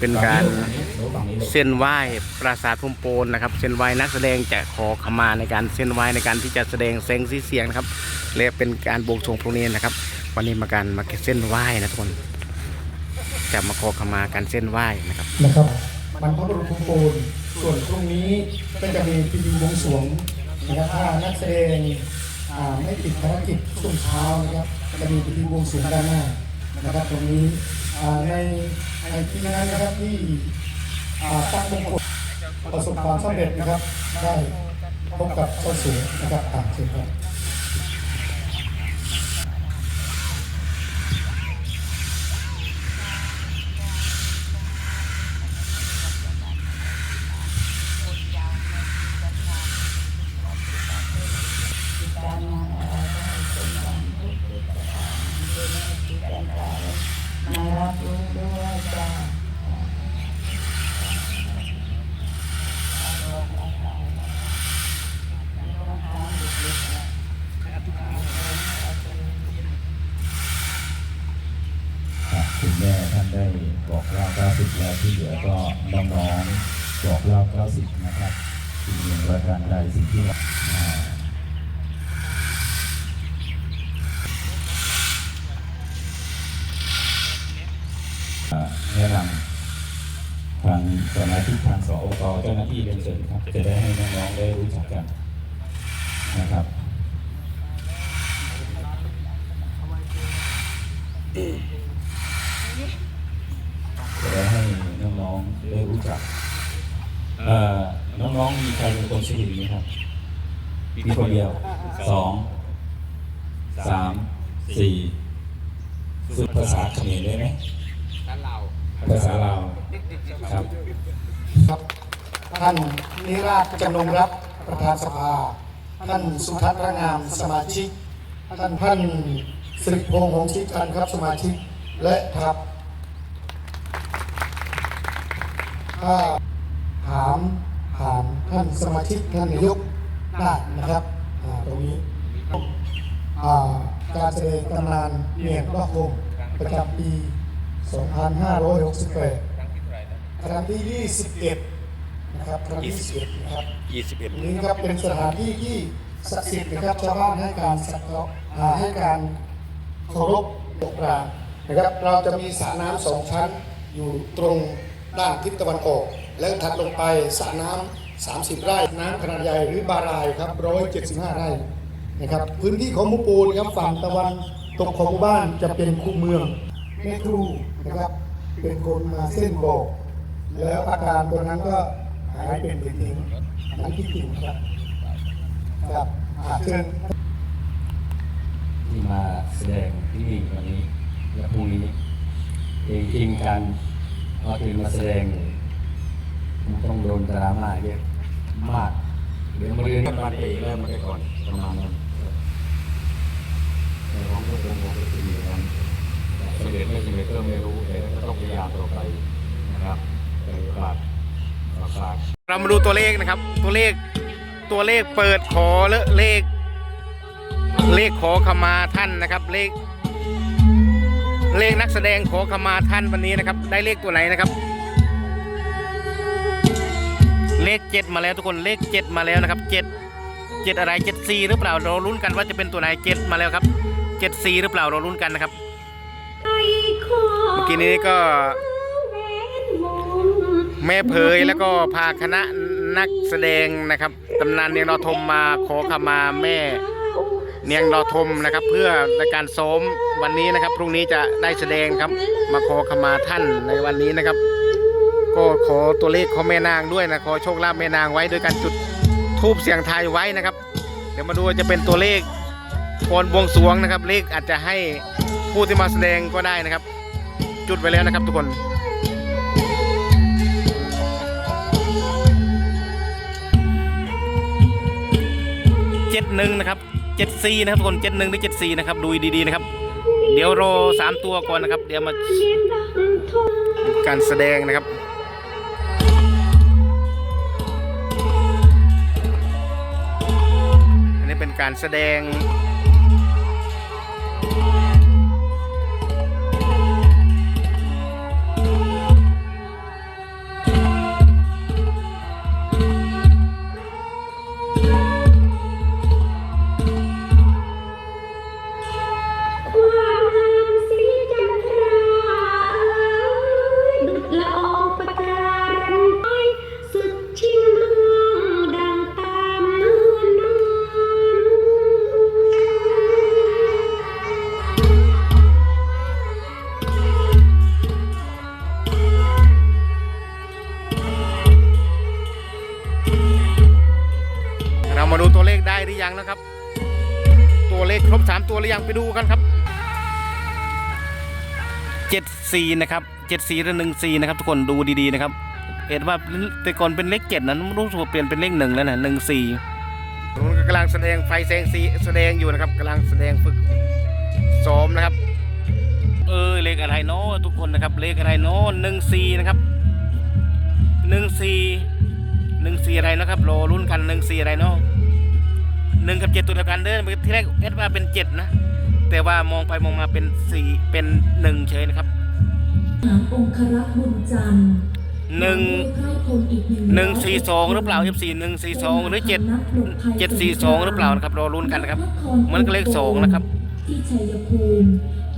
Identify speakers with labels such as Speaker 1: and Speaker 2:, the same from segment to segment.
Speaker 1: เป็นการเส้นไหว้ปราสาทภูมิโปนนะครับเส้นไหว้นักแสดงจะขอขมาในการเส้นไหว้ในการที่จะแสดงเสียงสีเสียงนะครับและเป็นการบวงสรวงพวกนี้นะครับ วันนี้มาการมาเส้นไหว้นะทุกคนจะมาขอขมาการเส้นไหว้นะครับ
Speaker 2: นะครับบรรพบุรุษภูมิปูนส่วนพรุ่งนี้ก็จะมีพิธีบวงสรวงนะครับถ้านักแสดงไม่ติดภารกิจช่วงเช้านะครับจะมีพิธีบวงสรวงด้านหน้านะครับตรงนี้ ในในที่นั้นนะครับที่อ่าตั้งมงกุฎประสบความสำเร็จนะครับ ได้พบกับเจ้าสัวนะครับต่างเชิญครับ
Speaker 3: คุณแม่ท่านได้บอกเล่า90แล้วที่เหลือก็น้องๆบอกเล่า90 นะครับสิ่งหนึ่งประการใดสิ่งที่แนะนำทางสมาชิกทางสอกเจ้าหน้าที่เป็นเสริมครับ จะได้ให้น้องๆได้รู้จักกันนะครับ จะได้ให้น้องๆได้รู้จักเอ่อน้องๆ มี ใครเป็นคนสนิทไหมครับ มีคนเดียวสองสามสี่ฝึกภาษาเขมรได้ไหมภาษาลาวครับ
Speaker 2: ครับท่านนิราชจำนงรักประธานสภา ท่านสุทัศน์ระงามสมาชิก ท่านท่านสิริพงษ์หงส์ชิกันครับสมาชิกและครับถ้าถาม ถามท่านสมาชิกท่านนายกได้นะครับอ่าตรงนี้อ่าการแสดงตำนานเมียนพระคงประจำปี 2568ครั้งที่ 21 นะครับครั้งที่21นะครับ
Speaker 1: 21
Speaker 2: นี้ครับเป็นสถานที่ที่ศักดิ์สิทธิ์นะครับชาวบ้านให้การสักการะอ่าให้การเคารพโบราณนะครับ เราจะมีสระน้ำสองชั้นอยู่ตรงด้านทิศตะวันออก แล้วถัดลงไปสระน้ำ30 ไร่ น้ำขนาดใหญ่หรือบารายครับ175 ไร่นะครับพื้นที่ของมูปูนครับฝั่งตะวันตกของหมู่บ้านจะเป็นคูเมืองแม่ครูนะครับเป็นคนมาเส้นบอก แล้วอาการตัวนั้นก็หายเป็นปลิดทิ้งหลังที่จริงครับครับอาเชิญ
Speaker 3: ที่มาแสดงที่นี่วันนี้และพรุ่งนี้เองจริงกันเอาถึงมาแสดงเนี่ย ต้องโดนดราม่าเยอะมาก เดี๋ยวมาเรียนกันมาเองเริ่มาได้ก่อนประมาณนั้นแต่ของกผมก็คืออย่างนั้นสำเร็จไม่สำเร็จก็ไม่รู้แต่ก็ต้องพยายามต่อไปนะครับเป็นโอกาสฝาก
Speaker 1: เรามาดูตัวเลขนะครับ ตัวเลขตัวเลขเปิดขอเลเลข เลขขอขมาท่านนะครับ เลข เลขนักแสดงขอขมาท่านวันนี้นะครับ ได้เลขตัวไหนนะครับ เลขเจ็ดมาแล้วทุกคนเลขเจ็ดมาแล้วนะครับเจ็ดเจ็ดอะไรเจ็ดสี่หรือเปล่าเราลุ้นกันว่าจะเป็นตัวไหนเจ็ดมาแล้วครับเจ็ดสี่หรือเปล่าเราลุ้นกันนะครับเมื่อกี้นี้ก็ แม่เผยแล้วก็พาคณะนักแสดงนะครับตำนานเนียงรอทมมาขอขมาแม่เนียงรอทมนะครับ เพื่อในการซ้อมวันนี้นะครับ พรุ่งนี้จะได้แสดงครับ มาขอขมาท่านในวันนี้นะครับ ก็ขอตัวเลขขอแม่นางด้วยนะขอโชคลาภแม่นางไว้โดยการจุดทูบเสียงทายไว้นะครับ เดี๋ยวมาดูว่าจะเป็นตัวเลขก่อนบวงสรวงนะครับ เลขอาจจะให้ผู้ที่มาแสดงก็ได้นะครับ จุดไว้แล้วนะครับทุกคนเจ็ดหนึ่งนะครับเจ็ดสี่นะครับทุกคนเจ็ดหนึ่งหรือเจ็ดสี่นะครับดูดีๆนะครับ เดี๋ยวรอสามตัวก่อนนะครับ เดี๋ยวมาการแสดงนะครับ การแสดง ได้หรือยังนะครับ ตัวเลขครบสามตัวหรือยังไปดูกันครับเจ็ดสี่นะครับเจ็ดสี่หรือหนึ่งสี่นะครับ ทุกคนดูดีๆนะครับเห็นว่าแต่ก่อนเป็นเลขเจ็ดนั้นรู้สึกว่าเปลี่ยนเป็นเลขหนึ่งแล้วนะหนึ่งสี่มันกำลังแสดงไฟแสงสีแสดงอยู่นะครับกำลังแสดงฝึกซ้อมนะครับ เออเลขอะไรเนาะทุกคนนะครับ เลขอะไรเนาะหนึ่งสี่นะครับหนึ่งสี่หนึ่งสี่อะไรนะครับรอรุ่นกันหนึ่งสี่อะไรเนาะ หนึ่งกับเจ็ดตัวเดียวกันเด้อที่แรกเอ็ดว่าเป็นเจ็ดนะ แต่ว่ามองไปมองมาเป็นสี่เป็นหนึ่งเฉยนะครับ
Speaker 4: หางองครักษ์บุญจันทร์
Speaker 1: หนึ่ง
Speaker 4: ไพร่พลอีก
Speaker 1: หนึ่งสี่สองหรือเปล่า F4 หนึ่งสี่สองหรือเจ็ดเจ็ดสี่สองหรือเปล่านะครับรอรุ่นกันนะครับเหมันก็เลขสองนะครับ
Speaker 4: ที่ชัยภูมิ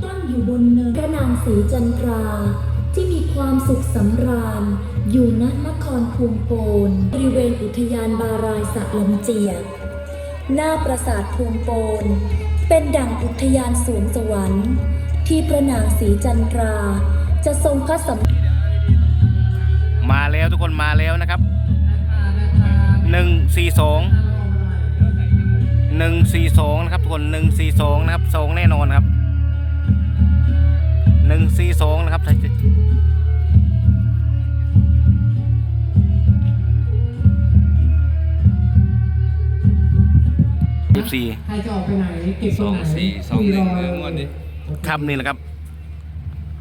Speaker 4: ตั้งอยู่บนเนินพระนางศรีจันทราที่มีความสุขสำราญ อยู่ณนครภูมิโปนบริเวณอุทยานบารายสะลำเจียก หน้าปราสาทภูมิโปน เป็นดั่งอุทยานสวนสวรรค์ ที่พระนางศรีจันทรา จะทรงพระสำ
Speaker 1: มาแล้วทุกคนมาแล้วนะครับหนึ่งสี่สองหนึ่งสี่สองนะครับทุกคนหนึ่งสี่สองนะครับสองแน่นอนครับหนึ่งสี่สองนะครับ ยี่สี่
Speaker 5: ใครจะออกไปไหนเก็บ
Speaker 6: ส
Speaker 5: ตร
Speaker 6: องง
Speaker 5: ไหน
Speaker 6: สี่สองหนึ่ง
Speaker 5: คุยร
Speaker 6: เรื่องวันนี้
Speaker 1: ครับนี่แหละครับ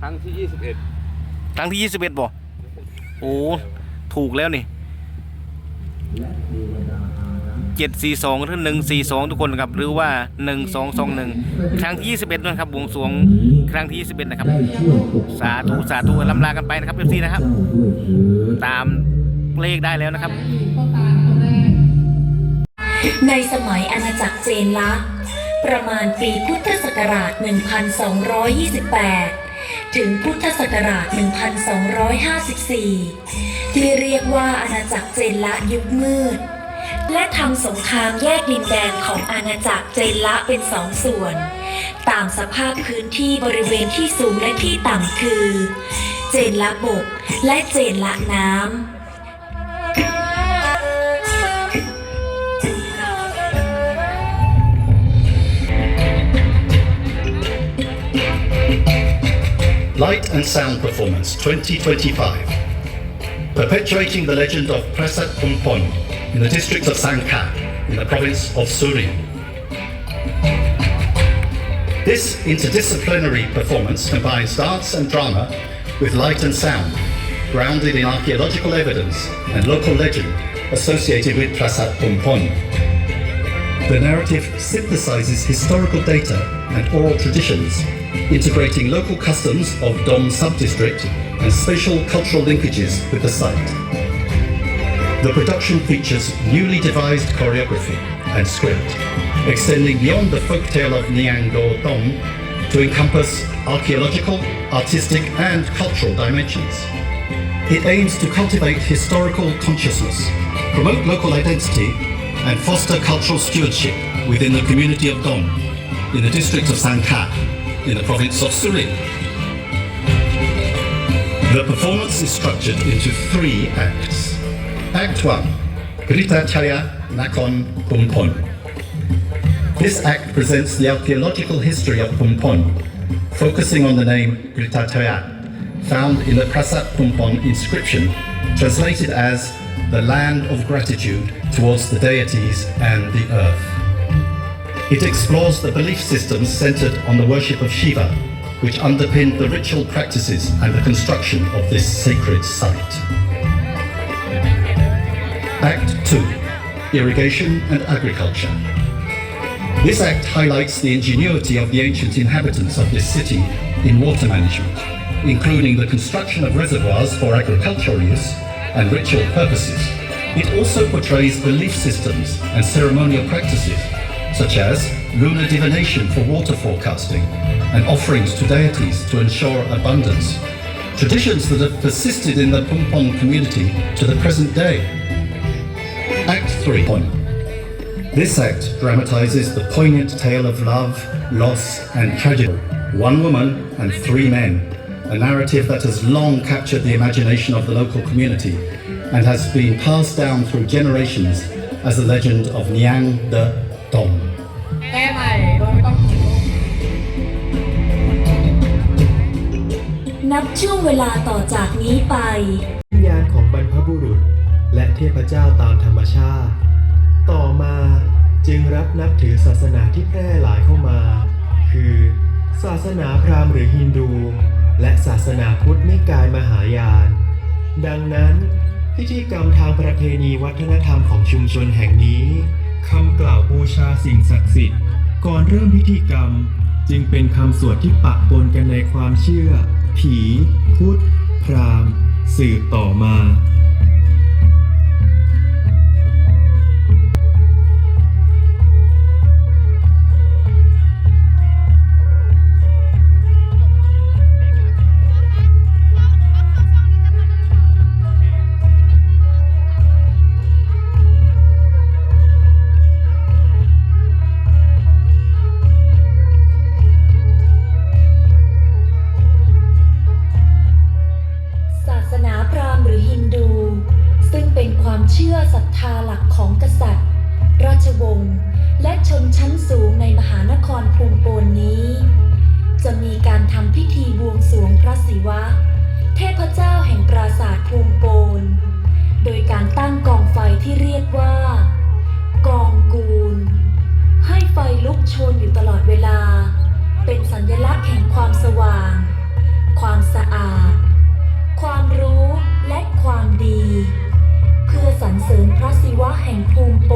Speaker 6: ครั้งที่ยี่สิบเอ็ด
Speaker 1: ครั้งที่ยี่สิบเอ็ดบ่โอ้ถูกแล้วนี่เจ็ดสี่สองหรือหนึ่งสี่สองทุกคนครับ หรือว่าหนึ่งสองสองหนึ่งครั้งที่ยี่สิบเอ็ดนะครับบวงสรวงครั้งที่ยี่สิบเอ็ดนะครับ สาธุสาธุลำลากันไปนะครับเอฟซีนะครับ ตามเลขได้แล้วนะครับ
Speaker 5: พ่อตาคนแรก
Speaker 4: ในสมัยอาณาจักรเจนละประมาณปีพุทธศักราช 1228 ถึงพุทธศักราช 1254 ที่เรียกว่าอาณาจักรเจนละยุคมืด และทำสงครามแยกดินแดนของอาณาจักรเจนละเป็นสองส่วน ตามสภาพพื้นที่บริเวณที่สูงและที่ต่ำคือ เจนละบกและเจนละน้ำ
Speaker 7: Light and Sound Performance 2025. Perpetuating the legend of Prasat Pumpon in the district of Sangka in the province of Surin. This interdisciplinary performance combines dance and drama with light and sound, grounded in archaeological evidence and local legend associated with Prasat Pumpon. The narrative synthesizes historical data and oral traditions, integrating local customs of Dom subdistrict and spatial cultural linkages with the site. The production features newly devised choreography and script, extending beyond the folktale of Niang Do Dom to encompass archaeological, artistic, and cultural dimensions. It aims to cultivate historical consciousness, promote local identity, and foster cultural stewardship within the community of Dom, in the district of Sangka, in the province of Surin. The performance is structured into three acts. Act 1 Grita Chaya Nakon Pumpon. This act presents the archaeological history of Pumpon, focusing on the name Grita Chaya, found in the Prasat Pumpon inscription, translated as the land of gratitude towards the deities and the earth. It explores the belief systems centered on the worship of Shiva, which underpinned the ritual practices and the construction of this sacred site. Act 2 Irrigation and Agriculture. This act highlights the ingenuity of the ancient inhabitants of this city in water management, including the construction of reservoirs for agricultural use and ritual purposes. It also portrays belief systems and ceremonial practices, such as lunar divination for water forecasting and offerings to deities to ensure abundance. Traditions that have persisted in the Pumpon community to the present day. Act 3 This act dramatizes the poignant tale of love, loss, and tragedy. One woman and three men, a narrative that has long captured the imagination of the local community and has been passed down through generations as the legend of Niang de Tom.
Speaker 5: แก้ใหม่โดยไม่ต้องคิด
Speaker 4: นับช่วงเวลาต่อจากนี้ไป
Speaker 8: วิญญาณของบรรพบุรุษ และเทพเจ้าตามธรรมชาติ ต่อมาจึงรับนับถือศาสนาที่แพร่หลายเข้ามา คือ ศาสนาพราหมณ์หรือฮินดู และศาสนาพุทธนิกายมหายาน ดังนั้นพิธีกรรมทางประเพณีวัฒนธรรมของชุมชนแห่งนี้ คำกล่าวบูชาสิ่งศักดิ์สิทธิ์ ก่อนเริ่มพิธีกรรม จึงเป็นคำสวดที่ปะปนกันในความเชื่อ ผี พุทธ พราหมณ์ สืบต่อมา
Speaker 4: ศิวะ เทพเจ้าแห่งปราสาทภูมิโปน โดยการตั้งกองไฟที่เรียกว่า กองกูล ให้ไฟลุกโชนอยู่ตลอดเวลา เป็นสัญลักษณ์แห่งความสว่าง ความสะอาด ความรู้และความดี เพื่อสรรเสริญพระศิวะแห่งภูมิโป